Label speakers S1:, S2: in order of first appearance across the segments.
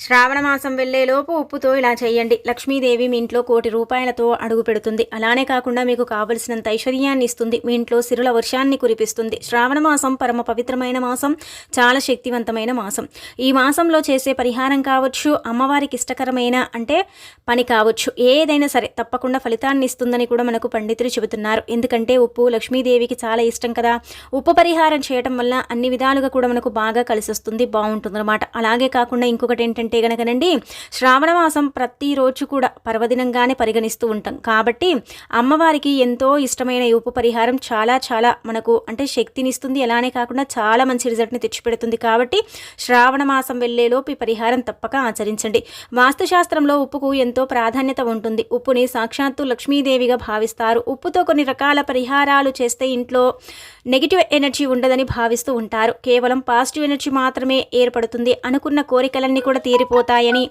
S1: శ్రావణ మాసం వెళ్ళేలోపు ఉప్పుతో ఇలా చేయండి. లక్ష్మీదేవి మీ ఇంట్లో కోటి రూపాయలతో అడుగు పెడుతుంది. అలానే కాకుండా మీకు కావలసినంత ఐశ్వర్యాన్ని ఇస్తుంది. మీ ఇంట్లో సిరుల వర్షాన్ని కురిపిస్తుంది. శ్రావణ మాసం పరమ పవిత్రమైన మాసం చాలా శక్తివంతమైన మాసం. ఈ మాసంలో చేసే పరిహారం కావచ్చు అమ్మవారికి ఇష్టకరమైన అంటే పని కావచ్చు. ఏదైనా సరే తప్పకుండా ఫలితాన్ని ఇస్తుందని కూడా మనకు పండితులు చెబుతున్నారు. ఎందుకంటే ఉప్పు లక్ష్మీదేవికి చాలా ఇష్టం కదా. ఉప్పు పరిహారం చేయటం వల్ల అన్ని విధాలుగా కూడా మనకు బాగా కలిసి వస్తుంది బాగుంటుంది అలాగే కాకుండా ఇంకొకటి ఏంటంటే అంటే గనకనండి శ్రావణ మాసం ప్రతిరోజు కూడా పర్వదినంగానే పరిగణిస్తూ ఉంటాం. కాబట్టి అమ్మవారికి ఎంతో ఇష్టమైన ఈ ఉప్పు పరిహారం చాలా చాలా మనకు అంటే శక్తినిస్తుంది. అలానే కాకుండా చాలా మంచి రిజల్ట్ని తెచ్చిపెడుతుంది. కాబట్టి శ్రావణ మాసం వెళ్ళేలోపు ఈ పరిహారం తప్పక ఆచరించండి. వాస్తుశాస్త్రంలో ఉప్పుకు ఎంతో ప్రాధాన్యత ఉంటుంది. ఉప్పుని సాక్షాత్తు లక్ష్మీదేవిగా భావిస్తారు. ఉప్పుతో కొన్ని రకాల పరిహారాలు చేస్తే ఇంట్లో నెగిటివ్ ఎనర్జీ ఉండదని భావిస్తూ ఉంటారు. కేవలం పాజిటివ్ ఎనర్జీ మాత్రమే ఏర్పడుతుంది. అనుకున్న కోరికలన్నీ కూడా చేరిపోతాయని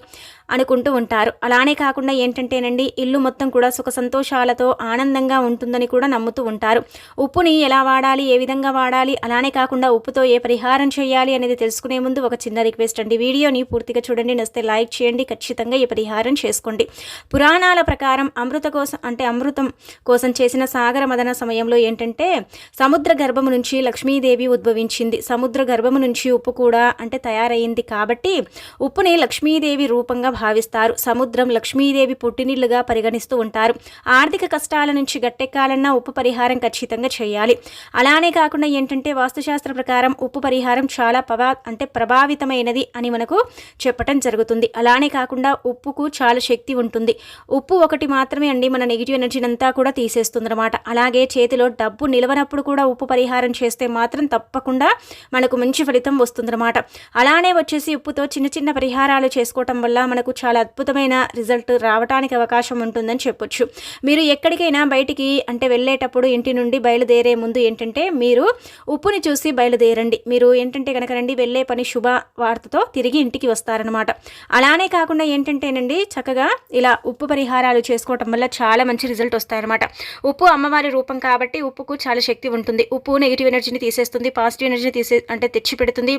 S1: అనుకుంటూ ఉంటారు. అలానే కాకుండా ఏంటంటేనండి ఇల్లు మొత్తం కూడా సుఖ సంతోషాలతో ఆనందంగా ఉంటుందని కూడా నమ్ముతూ ఉంటారు. ఉప్పుని ఎలా వాడాలి ఏ విధంగా వాడాలి అలానే కాకుండా ఉప్పుతో ఏ పరిహారం చేయాలి అనేది తెలుసుకునే ముందు ఒక చిన్న రిక్వెస్ట్ అండి. వీడియోని పూర్తిగా చూడండి నస్తే లైక్ చేయండి ఖచ్చితంగా ఈ పరిహారం చేసుకోండి. పురాణాల ప్రకారం అమృత కోసం అంటే అమృతం కోసం చేసిన సాగర మదన సమయంలో ఏంటంటే సముద్ర గర్భము నుంచి లక్ష్మీదేవి ఉద్భవించింది. సముద్ర గర్భము నుంచి ఉప్పు కూడా అంటే తయారైంది కాబట్టి ఉప్పుని లక్ష్మీదేవి రూపంగా భావిస్తారు. సముద్రం లక్ష్మీదేవి పుట్టినిల్లుగా పరిగణిస్తూ ఉంటారు. ఆర్థిక కష్టాల నుంచి గట్టెక్కాలన్నా ఉప్పు పరిహారం ఖచ్చితంగా చేయాలి. అలానే కాకుండా ఏంటంటే వాస్తుశాస్త్ర ప్రకారం ఉప్పు పరిహారం చాలా ప్రభా అంటే ప్రభావితమైనది అని మనకు చెప్పటం జరుగుతుంది. అలానే కాకుండా ఉప్పుకు చాలా శక్తి ఉంటుంది. ఉప్పు ఒకటి మాత్రమే అండి మన నెగిటివ్ ఎనర్జీని అంతా కూడా తీసేస్తుంది అనమాట అలాగే చేతిలో డబ్బు నిలవనప్పుడు కూడా ఉప్పు పరిహారం చేస్తే మాత్రం తప్పకుండా మనకు మంచి ఫలితం వస్తుందన్నమాట. అలానే వచ్చేసి ఉప్పుతో చిన్న చిన్న పరిహారాలు చేసుకోవటం వల్ల మనకు మనకు చాలా అద్భుతమైన రిజల్ట్ రావడానికి అవకాశం ఉంటుందని చెప్పొచ్చు. మీరు ఎక్కడికైనా బయటికి అంటే వెళ్ళేటప్పుడు ఇంటి నుండి బయలుదేరే ముందు ఏంటంటే మీరు ఉప్పుని చూసి బయలుదేరండి. మీరు ఏంటంటే కనుక రండి వెళ్ళే పని శుభ వార్తతో తిరిగి ఇంటికి వస్తారనమాట అలానే కాకుండా ఏంటంటేనండి చక్కగా ఇలా ఉప్పు పరిహారాలు చేసుకోవటం వల్ల చాలా మంచి రిజల్ట్ వస్తాయన్నమాట. ఉప్పు అమ్మవారి రూపం కాబట్టి ఉప్పుకు చాలా శక్తి ఉంటుంది. ఉప్పు నెగిటివ్ ఎనర్జీని తీసేస్తుంది పాజిటివ్ ఎనర్జీని తీసే అంటే తెచ్చి పెడుతుంది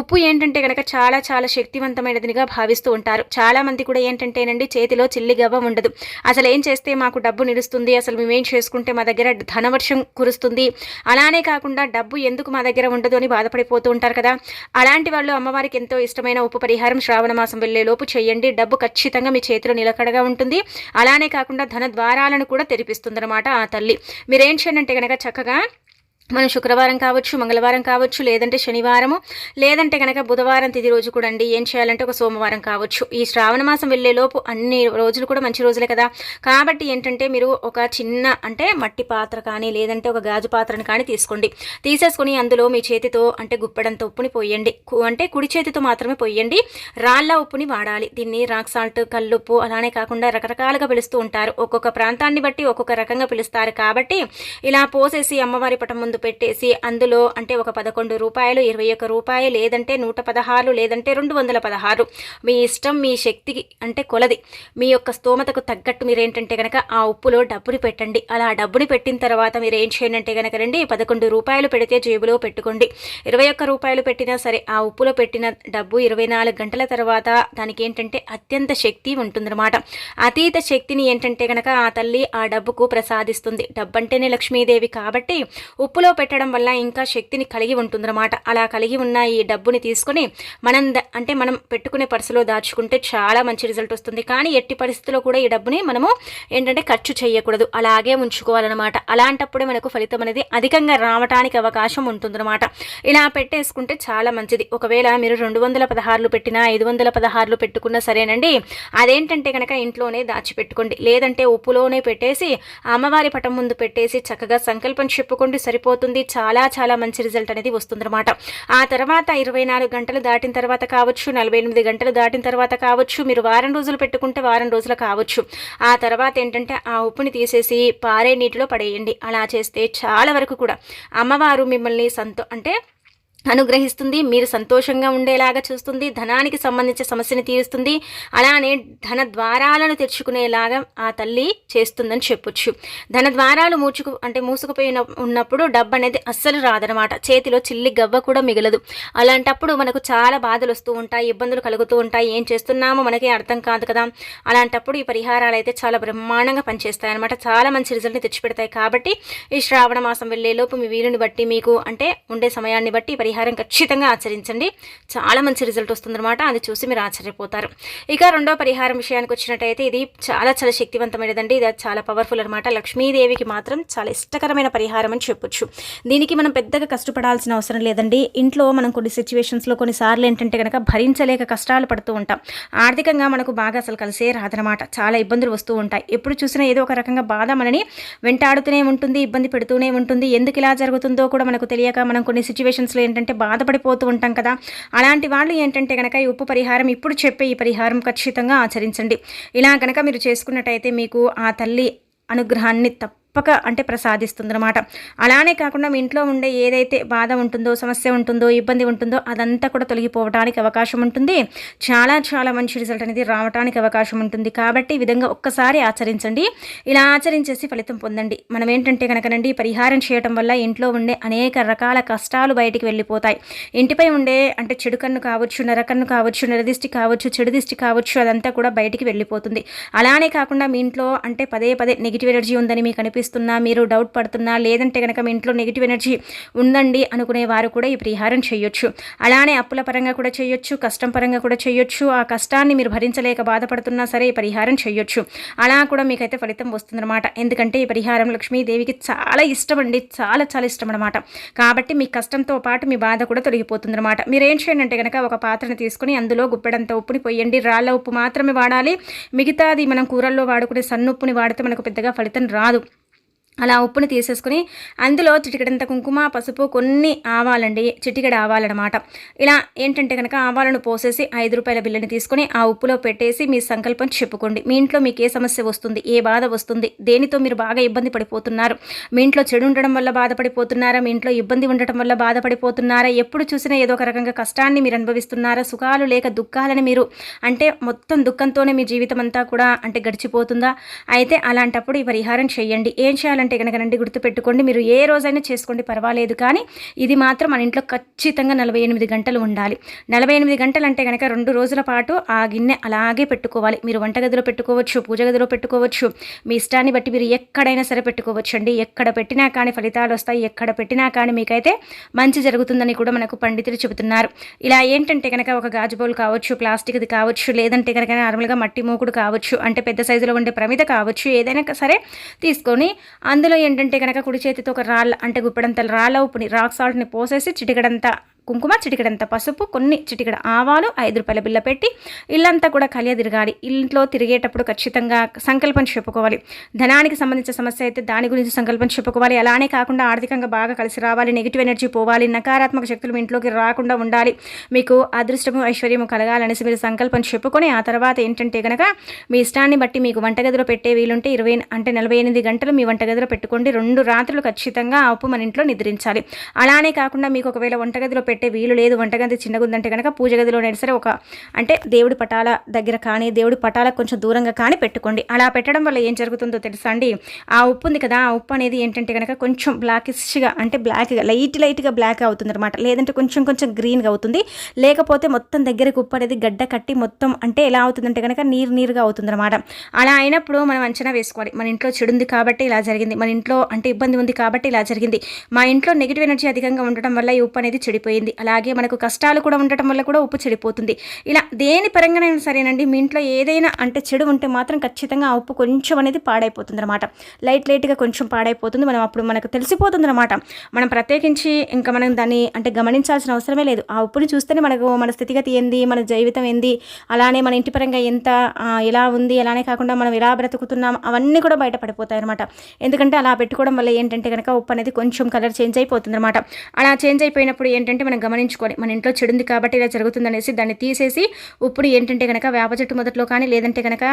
S1: ఉప్పు ఏంటంటే కనుక చాలా చాలా శక్తివంతమైనదిగా భావిస్తూ ఉంటారు. చాలా చాలామంది కూడా ఏంటంటేనండి చేతిలో చిల్లి గవ్వ ఉండదు. అసలు ఏం చేస్తే మాకు డబ్బు నిలుస్తుంది? అసలు మేమేం చేసుకుంటే మా దగ్గర ధనవర్షం కురుస్తుంది? అలానే కాకుండా డబ్బు ఎందుకు మా దగ్గర ఉండదు అని బాధపడిపోతూ ఉంటారు కదా? అలాంటి వాళ్ళు అమ్మవారికి ఎంతో ఇష్టమైన ఉప్పు పరిహారం శ్రావణ మాసం లోపు చేయండి. డబ్బు ఖచ్చితంగా మీ చేతిలో నిలకడగా ఉంటుంది. అలానే కాకుండా ధన ద్వారాలను కూడా తెరిపిస్తుంది ఆ తల్లి. మీరేం చేయండి కనుక చక్కగా మనం శుక్రవారం కావచ్చు మంగళవారం కావచ్చు లేదంటే శనివారము లేదంటే కనుక బుధవారం తిది రోజు కూడా అండి ఏం చేయాలంటే ఒక సోమవారం కావచ్చు. ఈ శ్రావణ మాసం వెళ్ళేలోపు అన్ని రోజులు కూడా మంచి రోజులే కదా. కాబట్టి ఏంటంటే మీరు ఒక చిన్న అంటే మట్టి పాత్ర కానీ లేదంటే ఒక గాజు పాత్రను కానీ తీసుకోండి. తీసేసుకొని అందులో మీ చేతితో అంటే గుప్పెడంత ఉప్పుని పోయండి. అంటే కుడి చేతితో మాత్రమే పోయండి. రాళ్ళ ఉప్పుని వాడాలి. దీన్ని రాక్ సాల్ట్ కల్లుప్పు అలానే కాకుండా రకరకాలుగా పిలుస్తూ ఉంటారు. ఒక్కొక్క ప్రాంతాన్ని బట్టి ఒక్కొక్క రకంగా పిలుస్తారు. కాబట్టి ఇలా పోసేసి అమ్మవారి పటం ముందు పెట్టేసి అందులో అంటే ఒక పదకొండు రూపాయలు ఇరవై ఒక్క రూపాయలు లేదంటే నూట పదహారు లేదంటే రెండు వందల పదహారు. మీ ఇష్టం మీ శక్తికి అంటే కొలది. మీ యొక్క స్తోమతకు తగ్గట్టు మీరు ఏంటంటే కనుక ఆ ఉప్పులో డబ్బుని పెట్టండి. అలా డబ్బుని పెట్టిన తర్వాత మీరు ఏం చేయండి అంటే కనుక రండి పదకొండు రూపాయలు పెడితే జేబులో పెట్టుకోండి. ఇరవై ఒక్క రూపాయలు పెట్టినా సరే ఆ ఉప్పులో పెట్టిన డబ్బు ఇరవై నాలుగు గంటల తర్వాత దానికి ఏంటంటే అత్యంత శక్తి ఉంటుందన్నమాట. అతీత శక్తిని ఏంటంటే కనుక ఆ తల్లి ఆ డబ్బుకు ప్రసాదిస్తుంది. డబ్బు అంటేనే లక్ష్మీదేవి కాబట్టి ఉప్పు డబ్బులో పెట్టడం వల్ల ఇంకా శక్తిని కలిగి ఉంటుందన్నమాట. అలా కలిగి ఉన్న ఈ డబ్బుని తీసుకొని మనం అంటే మనం పెట్టుకునే పర్సులో దాచుకుంటే చాలా మంచి రిజల్ట్ వస్తుంది. కానీ ఎట్టి పరిస్థితుల్లో కూడా ఈ డబ్బుని మనము ఏంటంటే ఖర్చు చేయకూడదు. అలాగే ఉంచుకోవాలన్నమాట. అలాంటప్పుడే మనకు ఫలితం అనేది అధికంగా రావడానికి అవకాశం ఉంటుందన్నమాట. ఇలా పెట్టేసుకుంటే చాలా మంచిది. ఒకవేళ మీరు రెండు వందల పదహారులు పెట్టినా ఐదు వందల పదహారులు పెట్టుకున్నా సరేనండి. అదేంటంటే కనుక ఇంట్లోనే దాచిపెట్టుకోండి. లేదంటే ఉప్పులోనే పెట్టేసి అమ్మవారి పటం ముందు పెట్టేసి చక్కగా సంకల్పం చెప్పుకోండి సరిపో పోతుంది. చాలా చాలా మంచి రిజల్ట్ అనేది వస్తుందన్నమాట. ఆ తర్వాత ఇరవై నాలుగు గంటలు దాటిన తర్వాత కావచ్చు నలభై ఎనిమిది గంటలు దాటిన తర్వాత కావచ్చు మీరు వారం రోజులు పెట్టుకుంటే వారం రోజులు కావచ్చు. ఆ తర్వాత ఏంటంటే ఆ ఉప్పుని తీసేసి పారే నీటిలో పడేయండి. అలా చేస్తే చాలా వరకు కూడా అమ్మవారు మిమ్మల్ని సంతో అంటే అనుగ్రహిస్తుంది మీరు సంతోషంగా ఉండేలాగా చూస్తుంది ధనానికి సంబంధించిన సమస్యని తీరుస్తుంది అలానే ధన ద్వారాలను తెరుచుకునేలాగా ఆ తల్లి చేస్తుందని చెప్పొచ్చు. ధన ద్వారాలు మూచుకు అంటే మూసుకుపోయిన ఉన్నప్పుడు డబ్బు అనేది అస్సలు రాదనమాట చేతిలో చిల్లి గవ్వ కూడా మిగలదు. అలాంటప్పుడు మనకు చాలా బాధలు వస్తూ ఉంటాయి ఇబ్బందులు కలుగుతూ ఉంటాయి. ఏం చేస్తున్నామో మనకి అర్థం కాదు కదా. అలాంటప్పుడు ఈ పరిహారాలు అయితే చాలా బ్రహ్మాండంగా పనిచేస్తాయి అనమాట చాలా మంచి రిజల్ట్ని తెచ్చిపెడతాయి. కాబట్టి ఈ శ్రావణ మాసం వెళ్ళేలోపు మీ వీలుని బట్టి మీకు అంటే ఉండే సమయాన్ని బట్టి పరిహారం ఖచ్చితంగా ఆచరించండి. చాలా మంచి రిజల్ట్ వస్తుందన్నమాట. అది చూసి మీరు ఆశ్చర్యపోతారు. ఇక రెండో పరిహారం విషయానికి వచ్చినట్టయితే ఇది చాలా చాలా శక్తివంతమైనదండి. ఇది చాలా పవర్ఫుల్ అనమాట లక్ష్మీదేవికి మాత్రం చాలా ఇష్టకరమైన పరిహారం అని చెప్పొచ్చు. దీనికి మనం పెద్దగా కష్టపడాల్సిన అవసరం లేదండి. ఇంట్లో మనం కొన్ని సిచ్యువేషన్స్లో కొన్నిసార్లు ఏంటంటే కనుక భరించలేక కష్టాలు పడుతూ ఉంటాం. ఆర్థికంగా మనకు బాగా అసలు కలిసే రాదనమాట చాలా ఇబ్బందులు వస్తూ ఉంటాయి. ఎప్పుడు చూసినా ఏదో ఒక రకంగా బాధ మనని వెంటాడుతూనే ఉంటుంది ఇబ్బంది పెడుతూనే ఉంటుంది. ఎందుకు ఇలా జరుగుతుందో కూడా మనకు తెలియక మనం కొన్ని సిచ్యువేషన్స్లో ఏంటంటే బాధపడిపోతూ ఉంటాం కదా. అలాంటి వాళ్ళు ఏంటంటే కనుక ఈ ఉప్పు పరిహారం ఇప్పుడు చెప్పే ఈ పరిహారం ఖచ్చితంగా ఆచరించండి. ఇలా కనుక మీరు చేసుకున్నట్టయితే మీకు ఆ తల్లి అనుగ్రహాన్ని తప్ప తప్పక అంటే ప్రసాదిస్తుందన్నమాట. అలానే కాకుండా మీ ఇంట్లో ఉండే ఏదైతే బాధ ఉంటుందో సమస్య ఉంటుందో ఇబ్బంది ఉంటుందో అదంతా కూడా తొలగిపోవడానికి అవకాశం ఉంటుంది. చాలా చాలా మంచి రిజల్ట్ అనేది రావడానికి అవకాశం ఉంటుంది. కాబట్టి ఈ విధంగా ఒక్కసారి ఆచరించండి. ఇలా ఆచరించేసి ఫలితం పొందండి. మనం ఏంటంటే కనుకనండి పరిహారం చేయటం వల్ల ఇంట్లో ఉండే అనేక రకాల కష్టాలు బయటికి వెళ్ళిపోతాయి. ఇంటిపై ఉండే అంటే చెడు కన్ను కావచ్చు నరకన్ను కావచ్చు నరదిష్టి కావచ్చు చెడు దిష్టి కావచ్చు అదంతా కూడా బయటికి వెళ్ళిపోతుంది. అలానే కాకుండా మీ ఇంట్లో అంటే పదే పదే నెగిటివ్ ఎనర్జీ ఉందని మీకు అనిపిస్తుంది అనిపిస్తున్నా మీరు డౌట్ పడుతున్నా లేదంటే కనుక మీ ఇంట్లో నెగిటివ్ ఎనర్జీ ఉందండి అనుకునే వారు కూడా ఈ పరిహారం చేయొచ్చు. అలానే అప్పుల పరంగా కూడా చేయొచ్చు కష్టం పరంగా కూడా చేయొచ్చు. ఆ కష్టాన్ని మీరు భరించలేక బాధపడుతున్నా సరే ఈ పరిహారం చేయొచ్చు. అలా కూడా మీకైతే ఫలితం వస్తుందన్నమాట. ఎందుకంటే ఈ పరిహారం లక్ష్మీదేవికి చాలా ఇష్టం అండి. చాలా చాలా ఇష్టం అనమాట కాబట్టి మీ కష్టంతో పాటు మీ బాధ కూడా తొలగిపోతుందన్నమాట. మీరు ఏం చేయండి అంటే కనుక ఒక పాత్రను తీసుకుని అందులో గుప్పెడంత ఉప్పుని పోయండి. రాళ్ళ ఉప్పు మాత్రమే వాడాలి. మిగతాది మనం కూరల్లో వాడుకునే సన్నుప్పుని వాడితే మనకు పెద్దగా ఫలితం రాదు. అలా ఉప్పుని తీసేసుకుని అందులో చిటికడంత కుంకుమ పసుపు కొన్ని ఆవాలండి చిటికడ ఆవాలన్నమాట ఇలా ఏంటంటే కనుక ఆవాలను పోసేసి ఐదు రూపాయల బిల్లని తీసుకొని ఆ ఉప్పులో పెట్టేసి మీ సంకల్పం చెప్పుకోండి. మీ ఇంట్లో మీకు ఏ సమస్య వస్తుంది ఏ బాధ వస్తుంది దేనితో మీరు బాగా ఇబ్బంది పడిపోతున్నారు మీ ఇంట్లో చెడు ఉండడం వల్ల బాధపడిపోతున్నారా మీ ఇంట్లో ఇబ్బంది ఉండటం వల్ల బాధపడిపోతున్నారా ఎప్పుడు చూసినా ఏదో ఒక రకంగా కష్టాన్ని మీరు అనుభవిస్తున్నారా సుఖాలు లేక దుఃఖాలని మీరు అంటే మొత్తం దుఃఖంతోనే మీ జీవితం అంతా కూడా అంటే గడిచిపోతుందా? అయితే అలాంటప్పుడు ఈ పరిహారం చేయండి. ఏం చేయాలంటే కనుక కనుకనండి గుర్తుపెట్టుకోండి మీరు ఏ రోజైనా చేసుకోండి పర్వాలేదు కానీ ఇది మాత్రం మన ఇంట్లో ఖచ్చితంగా నలభై ఎనిమిది గంటలు ఉండాలి. నలభై ఎనిమిది గంటలు అంటే కనుక రెండు రోజుల పాటు ఆ గిన్నె అలాగే పెట్టుకోవాలి. మీరు వంటగదిలో పెట్టుకోవచ్చు పూజ గదిలో పెట్టుకోవచ్చు మీ ఇష్టాన్ని బట్టి మీరు ఎక్కడైనా సరే పెట్టుకోవచ్చు అండి ఎక్కడ పెట్టినా కానీ ఫలితాలు వస్తాయి ఎక్కడ పెట్టినా కానీ మీకైతే మంచి జరుగుతుందని కూడా మనకు పండితులు చెబుతున్నారు. ఇలా ఏంటంటే కనుక ఒక గాజు బౌల్ కావచ్చు ప్లాస్టిక్ది కావచ్చు లేదంటే కనుక నార్మల్గా మట్టి మూకుడు కావచ్చు అంటే పెద్ద సైజులో ఉండే ప్రమిద కావచ్చు ఏదైనా సరే తీసుకొని అందులో ఏంటంటే కనుక కుడి చేతితో ఒక రాళ్ళ అంటే గుప్పెడంత రాళ్ళ ఉప్పుని రాక్ సాల్ట్ని పోసేసి చిటికడంతా కుంకుమ చిటికడంత పసుపు కొన్ని చిటికడ ఆవాలు ఐదు రూపాయల బిల్ల పెట్టి ఇల్లంతా కూడా కలియ తిరగాలి. ఇంట్లో తిరిగేటప్పుడు ఖచ్చితంగా సంకల్పం చెప్పుకోవాలి. ధనానికి సంబంధించిన సమస్య అయితే దాని గురించి సంకల్పం చెప్పుకోవాలి. అలానే కాకుండా ఆర్థికంగా బాగా కలిసి రావాలి నెగిటివ్ ఎనర్జీ పోవాలి నకారాత్మక శక్తులు మీ ఇంట్లోకి రాకుండా ఉండాలి. మీకు అదృష్టము ఐశ్వర్యము కలగాలనేసి మీరు సంకల్పం చెప్పుకొని ఆ తర్వాత ఏంటంటే కనుక మీ ఇష్టాన్ని బట్టి మీకు వంటగదిలో పెట్టే వీలుంటే ఇరవై అంటే నలభై ఎనిమిది గంటలు మీ వంటగదిలో పెట్టుకోండి. రెండు రాత్రులు ఖచ్చితంగా ఆ ఉప్పు మన ఇంట్లో నిద్రించాలి. అలానే కాకుండా మీకు ఒకవేళ వంటగదిలో పెట్టే వీలు లేదు వంటగది చిన్నగుందంటే కనుక పూజ గదిలోనైనా సరే ఒక అంటే దేవుడి పటాల దగ్గర కానీ దేవుడి పటాలకు కొంచెం దూరంగా కానీ పెట్టుకోండి. అలా పెట్టడం వల్ల ఏం జరుగుతుందో తెలుసా అండి? ఆ ఉప్పు ఉంది కదా ఆ ఉప్పు అనేది ఏంటంటే కనుక కొంచెం బ్లాకిష్గా అంటే బ్లాక్గా లైట్ లైట్గా బ్లాక్ అవుతుంది అనమాట లేదంటే కొంచెం కొంచెం గ్రీన్గా అవుతుంది. లేకపోతే మొత్తం దగ్గరకు ఉప్పు అనేది గడ్డ కట్టి మొత్తం అంటే ఎలా అవుతుందంటే కనుక నీరు నీరుగా అవుతుంది అనమాట అలా అయినప్పుడు మనం అంచనా వేసుకోవాలి. మన ఇంట్లో చెడుంది కాబట్టి ఇలా జరిగింది. మన ఇంట్లో అంటే ఇబ్బంది ఉంది కాబట్టి ఇలా జరిగింది. మా ఇంట్లో నెగిటివ్ ఎనర్జీ అధికంగా ఉండటం వల్ల ఈ ఉప్పు అనేది చెడిపోయింది చెడిపోయింది అలాగే మనకు కష్టాలు కూడా ఉండటం వల్ల కూడా ఉప్పు చెడిపోతుంది. ఇలా దేని పరంగానైనా సరేనండి మీ ఇంట్లో ఏదైనా అంటే చెడు ఉంటే మాత్రం ఖచ్చితంగా ఆ ఉప్పు కొంచెం అనేది పాడైపోతుంది అనమాట లైట్ లైట్గా కొంచెం పాడైపోతుంది. మనం అప్పుడు మనకు తెలిసిపోతుంది అనమాట మనం ప్రత్యేకించి ఇంకా మనం దాన్ని అంటే గమనించాల్సిన అవసరమే లేదు. ఆ ఉప్పుని చూస్తేనే మనకు మన స్థితిగతి ఏంది మన జీవితం ఏంది అలానే మన ఇంటి పరంగా ఎంత ఎలా ఉంది అలానే కాకుండా మనం ఎలా బ్రతుకుతున్నాం అవన్నీ కూడా బయటపడిపోతాయి అనమాట ఎందుకంటే అలా పెట్టుకోవడం వల్ల ఏంటంటే కనుక ఉప్పు అనేది కొంచెం కలర్ చేంజ్ అయిపోతుంది అనమాట అలా చేంజ్ అయిపోయినప్పుడు ఏంటంటే మనం గమనించుకోవాలి మన ఇంట్లో చెడుంది కాబట్టి ఇలా జరుగుతుందనేసి దాన్ని తీసేసి ఇప్పుడు ఏంటంటే కనుక వేప చెట్టు మొదట్లో కానీ లేదంటే కనుక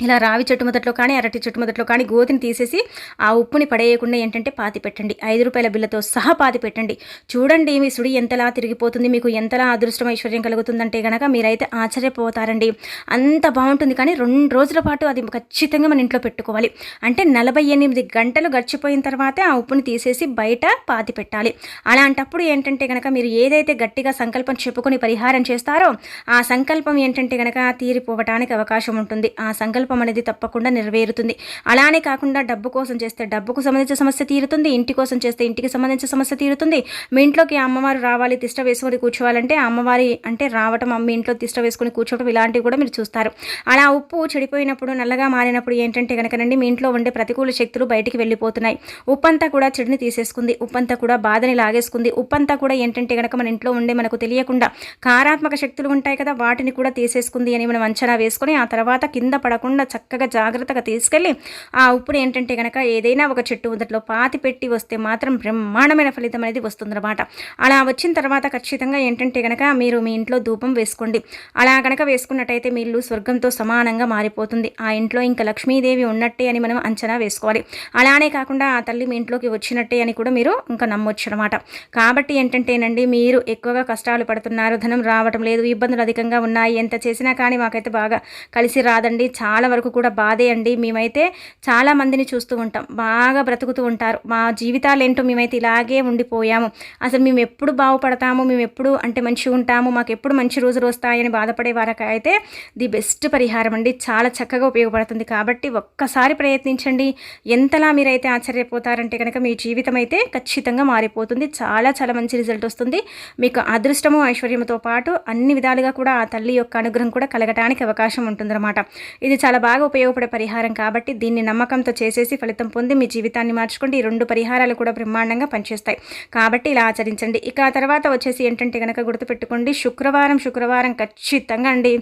S1: ఇలా రావి చెట్టు మొదట్లో కానీ అరటి చెట్టు మొదట్లో కానీ గోతిని తీసేసి ఆ ఉప్పుని పడేయకుండా ఏంటంటే పాతి పెట్టండి. ఐదు రూపాయల బిల్లతో సహా పాతి పెట్టండి. చూడండి మీ సుడి ఎంతలా తిరిగిపోతుంది మీకు ఎంతలా అదృష్టం ఐశ్వర్యం కలుగుతుందంటే కనుక మీరైతే ఆశ్చర్యపోతారండి. అంత బాగుంటుంది కానీ రెండు రోజుల పాటు అది ఖచ్చితంగా మన ఇంట్లో పెట్టుకోవాలి. అంటే నలభై ఎనిమిది గంటలు గడిచిపోయిన తర్వాతే ఆ ఉప్పుని తీసేసి బయట పాతి పెట్టాలి. అలాంటప్పుడు ఏంటంటే కనుక మీరు ఏదైతే గట్టిగా సంకల్పం చెప్పుకొని పరిహారం చేస్తారో ఆ సంకల్పం ఏంటంటే కనుక తీరిపోవటానికి అవకాశం ఉంటుంది. ఆ సంకల్పం సంకల్పం అనేది తప్పకుండా నెరవేరుతుంది. అలానే కాకుండా డబ్బు కోసం చేస్తే డబ్బుకు సంబంధించిన సమస్య తీరుతుంది. ఇంటి కోసం చేస్తే ఇంటికి సంబంధించిన సమస్య తీరుతుంది. మీ ఇంట్లోకి అమ్మవారు రావాలి తిష్ట వేసుకొని కూర్చోవాలంటే అమ్మవారి అంటే రావటం అమ్మ ఇంట్లో తిష్ట వేసుకొని కూర్చోవడం ఇలాంటివి కూడా మీరు చూస్తారు. అలా ఉప్పు చెడిపోయినప్పుడు నల్లగా మారినప్పుడు ఏంటంటే కనుకనండి మీ ఇంట్లో ఉండే ప్రతికూల శక్తులు బయటికి వెళ్ళిపోతున్నాయి. ఉప్పంతా కూడా చెడుని తీసేసుకుంది. ఉప్పంతా కూడా బాధని లాగేసుకుంది. ఉప్పంతా కూడా ఏంటంటే కనుక మన ఇంట్లో ఉండే మనకు తెలియకుండా కారాత్మక శక్తులు ఉంటాయి కదా వాటిని కూడా తీసేసుకుంది అని మనం అంచనా వేసుకొని ఆ తర్వాత కింద పడకుండా తప్పకుండా చక్కగా జాగ్రత్తగా తీసుకెళ్ళి ఆ ఉప్పుని ఏంటంటే కనుక ఏదైనా ఒక చెట్టు మొదట్లో పాతి పెట్టి వస్తే మాత్రం బ్రహ్మాండమైన ఫలితం అనేది వస్తుందన్నమాట. అలా వచ్చిన తర్వాత ఖచ్చితంగా ఏంటంటే కనుక మీరు మీ ఇంట్లో ధూపం వేసుకోండి. అలా కనుక వేసుకున్నట్టయితే మీ ఇల్లు స్వర్గంతో సమానంగా మారిపోతుంది. ఆ ఇంట్లో ఇంకా లక్ష్మీదేవి ఉన్నట్టే అని మనం అంచనా వేసుకోవాలి. అలానే కాకుండా ఆ తల్లి మీ ఇంట్లోకి వచ్చినట్టే అని కూడా మీరు ఇంకా నమ్మొచ్చు అనమాట కాబట్టి ఏంటంటేనండి మీరు ఎక్కువగా కష్టాలు పడుతున్నారు ధనం రావటం లేదు ఇబ్బందులు అధికంగా ఉన్నాయి ఎంత చేసినా కానీ మాకైతే బాగా కలిసి రాదండి. చాలా వరకు కూడా బాధే అండి. మేమైతే చాలా మందిని చూస్తూ ఉంటాం. బాగా బ్రతుకుతూ ఉంటారు. మా జీవితాలు ఏంటో మేమైతే ఇలాగే ఉండిపోయాము. అసలు మేము ఎప్పుడు బాగుపడతాము? మేము ఎప్పుడు అంటే మంచిగా ఉంటాము? మాకు ఎప్పుడు మంచి రోజులు వస్తాయని బాధపడే వారికి అయితే ది బెస్ట్ పరిహారం అండి. చాలా చక్కగా ఉపయోగపడుతుంది. కాబట్టి ఒక్కసారి ప్రయత్నించండి. ఎంతలా మీరైతే ఆశ్చర్యపోతారంటే కనుక మీ జీవితం అయితే ఖచ్చితంగా మారిపోతుంది. చాలా చాలా మంచి రిజల్ట్ వస్తుంది. మీకు అదృష్టము ఐశ్వర్యంతో పాటు అన్ని విధాలుగా కూడా ఆ తల్లి యొక్క అనుగ్రహం కూడా కలగటానికి అవకాశం ఉంటుందన్నమాట. ఇది చాలా చాలా బాగా ఉపయోగపడే పరిహారం కాబట్టి దీన్ని నమ్మకంతో చేసేసి ఫలితం పొంది మీ జీవితాన్ని మార్చుకోండి. ఈ రెండు పరిహారాలు కూడా బ్రహ్మాండంగా పనిచేస్తాయి. కాబట్టి ఇలా ఆచరించండి. ఇక తర్వాత వచ్చేసి ఏంటంటే కనుక గుర్తుపెట్టుకోండి. శుక్రవారం శుక్రవారం ఖచ్చితంగా అండి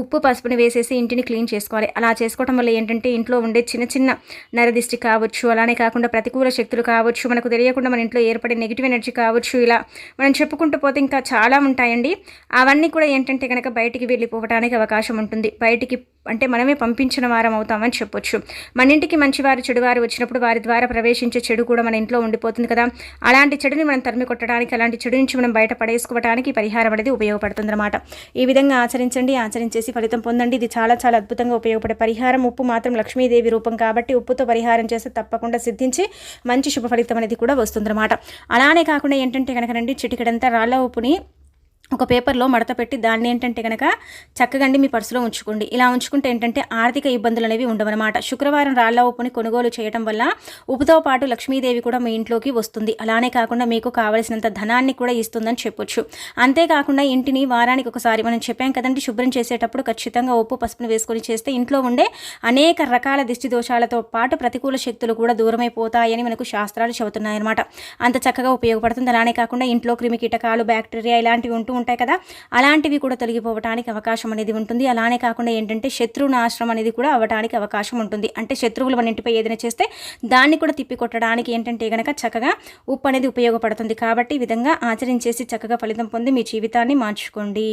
S1: ఉప్పు పసుపుని వేసేసి ఇంటిని క్లీన్ చేసుకోవాలి. అలా చేసుకోవడం వల్ల ఏంటంటే ఇంట్లో ఉండే చిన్న చిన్న నరదిష్టి కావచ్చు అలానే కాకుండా ప్రతికూల శక్తులు కావచ్చు మనకు తెలియకుండా మన ఇంట్లో ఏర్పడే నెగిటివ్ ఎనర్జీ కావచ్చు ఇలా మనం చెప్పుకుంటూ పోతే ఇంకా చాలా ఉంటాయండి. అవన్నీ కూడా ఏంటంటే కనుక బయటికి వెళ్ళిపోవడానికి అవకాశం ఉంటుంది. బయటికి అంటే మనమే పంపించిన వారం అవుతామని చెప్పొచ్చు. మన ఇంటికి మంచివారు చెడువారు వచ్చినప్పుడు వారి ద్వారా ప్రవేశించే చెడు కూడా మన ఇంట్లో ఉండిపోతుంది కదా. అలాంటి చెడుని మనం తరిమి కొట్టడానికి అలాంటి చెడు నుంచి మనం బయట పడేసుకోవడానికి పరిహారం అనేది ఉపయోగపడుతుందన్నమాట. ఈ విధంగా ఆచరించండి ఆచరించేసి ఫలితం పొందండి. ఇది చాలా చాలా అద్భుతంగా ఉపయోగపడే పరిహారం. ఉప్పు మాత్రం లక్ష్మీదేవి రూపం కాబట్టి ఉప్పుతో పరిహారం చేస్తే తప్పకుండా సిద్ధించి మంచి శుభ ఫలితం అనేది కూడా వస్తుందన్నమాట. అలానే కాకుండా ఏంటంటే కనుక రండి చిటికడంతా రాళ్ళ ఉప్పుని ఒక పేపర్లో మడత పెట్టి దాన్ని ఏంటంటే కనుక చక్కగండి మీ పర్సులో ఉంచుకోండి. ఇలా ఉంచుకుంటే ఏంటంటే ఆర్థిక ఇబ్బందులు అనేవి ఉండవన్నమాట. శుక్రవారం రాళ్ళ ఉప్పుని కొనుగోలు చేయడం వల్ల ఉప్పుతో పాటు లక్ష్మీదేవి కూడా మీ ఇంట్లోకి వస్తుంది. అలానే కాకుండా మీకు కావలసినంత ధనాన్ని కూడా ఇస్తుందని చెప్పొచ్చు. అంతేకాకుండా ఇంటిని వారానికి ఒకసారి మనం చెప్పాం కదండి శుభ్రం చేసేటప్పుడు ఖచ్చితంగా ఉప్పు పసుపును వేసుకొని చేస్తే ఇంట్లో ఉండే అనేక రకాల దిష్టి దోషాలతో పాటు ప్రతికూల శక్తులు కూడా దూరమైపోతాయని మనకు శాస్త్రాలు చెబుతున్నాయన్నమాట. అంత చక్కగా ఉపయోగపడుతుంది. అలానే కాకుండా ఇంట్లో క్రిమికీటకాలు బ్యాక్టీరియా ఇలాంటివి ఉంటూ ఉంటాయి కదా అలాంటివి కూడా తొలగిపోవడానికి అవకాశం అనేది ఉంటుంది. అలానే కాకుండా ఏంటంటే శత్రు నాశనం అనేది కూడా అవ్వడానికి అవకాశం ఉంటుంది. అంటే శత్రువులు మన ఇంటిపై ఏదైనా చేస్తే దాన్ని కూడా తిప్పి కొట్టడానికి ఏంటంటే గనక చక్కగా ఉప్పు అనేది ఉపయోగపడుతుంది. కాబట్టి ఈ విధంగా ఆచరించేసి చక్కగా ఫలితం పొంది మీ జీవితాన్ని మార్చుకోండి.